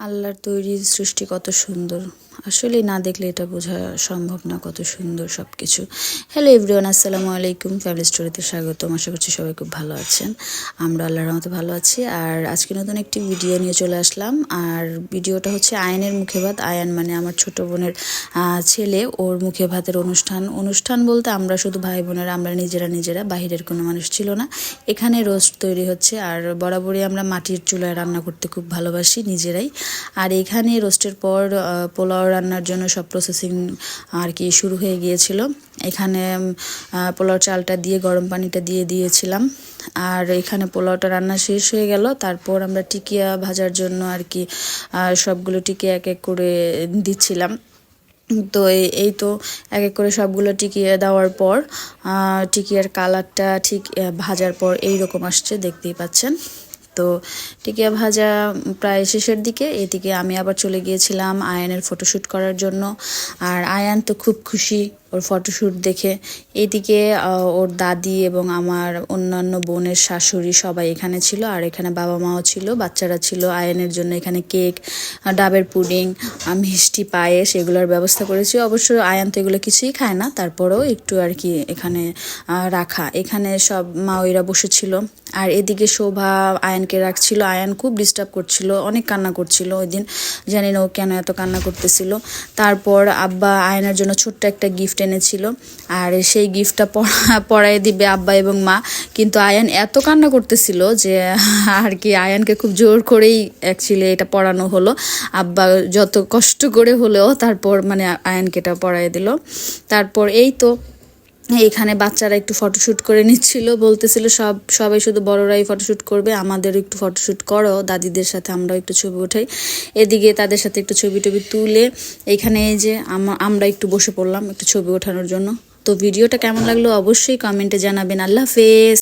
আল্লাহর তৈরি সৃষ্টি কত সুন্দর। আসলে না দেখলে এটা বোঝা সম্ভব না কত সুন্দর সব কিছু হ্যালো এভরিওয়ান আসসালামু আলাইকুম। ফ্যামিলি স্টোরিতে স্বাগতম। আশা করছি সবাই খুব ভালো আছেন। আমরা আল্লাহর মতো ভালো আছি। আর আজকে নতুন একটি ভিডিও নিয়ে চলে আসলাম। আর ভিডিওটা হচ্ছে আয়নের মুখে ভাত। আয়ান মানে আমার ছোট বোনের ছেলে। ওর মুখে ভাতের অনুষ্ঠান। অনুষ্ঠান বলতে আমরা শুধু ভাই বোনেরা, আমরা নিজেরা নিজেরা, বাহিরের কোনো মানুষ ছিল না। এখানে রোস্ট তৈরি হচ্ছে। আর বরাবরই আমরা মাটির চুলায় রান্না করতে খুব ভালোবাসি নিজেরাই। আর এখানে রোস্টের পর পোলাও রান্নার জন্য সব প্রসেসিং আর কি শুরু হয়ে গিয়েছিল। এখানে পোলাও চালটা দিয়ে, গরম পানিটা দিয়ে দিয়েছিলাম। আর এখানে পোলাওটা রান্না শেষ হয়ে গেল। তারপর আমরা টিকিয়া ভাজার জন্য আর কি সবগুলো টিকিয়া এক এক করে দিচ্ছিলাম। তো এই- তো এক এক করে সবগুলো টিকিয়ে দেওয়ার পর টিকিয়ার কালারটা ঠিক ভাজার পর এই রকম আসছে, দেখতেই পাচ্ছেন। তো টিকিয়া ভাজা প্রায় শেষের দিকে, এদিকে আমি আবার চলে গিয়েছিলাম আয়ানের ফটোশ্যুট করার জন্য। আর আয়ান তো খুব খুশি ওর ফটোশ্যুট দেখে। এদিকে ওর দাদি এবং আমার অন্যান্য বোনের শাশুড়ি সবাই এখানে ছিল, আর এখানে বাবা মাও ছিল, বাচ্চারা ছিল। আয়নের জন্য এখানে কেক ডাবের পুডিং মিষ্টি, পায়েস এগুলোর ব্যবস্থা করেছি। অবশ্য আয়ান তো এগুলো কিছুই খায় না, তারপরেও একটু আর কি এখানে রাখা। এখানে সব মাওইরা বসেছিল আর এদিকে শোভা আয়ানকে রাখছিল। আয়ান খুব ডিস্টার্ব করছিল, অনেক কান্না করছিল ওই দিন। জানি না ও কেন এত কান্না করতেছিল। তারপর আব্বা আয়নের জন্য ছোট্ট একটা গিফট এনেছিল আর সেই গিফটটা পড়াই দিবে আব্বা এবং মা। কিন্তু আয়ান এত কান্না করতেছিল যে আর কি আয়ানকে খুব জোর করেই অ্যাকচুয়ালি এটা পড়ানো হলো। আব্বা যত কষ্ট করে হলেও তারপর মানে আয়ানকে এটা পড়াই দিল। তারপর এই তো এখানে বাচ্চারা একটু ফটোশ্যুট করে নিচ্ছিল, বলতেছিল, সব, সবাই শুধু বড়রাই ফটোশ্যুট করবে আমাদের একটু ফটোশ্যুট করো, দাদিদের সাথে আমরাও একটু ছবি উঠাই। এদিকে তাদের সাথে একটু ছবি টবি তুলে, এখানে এই যে আমা- আমরা একটু বসে পড়লাম একটু ছবি ওঠানোর জন্য। তো ভিডিওটা কেমন লাগল অবশ্যই কমেন্টে জানাবেন। আল্লাহ হাফেজ!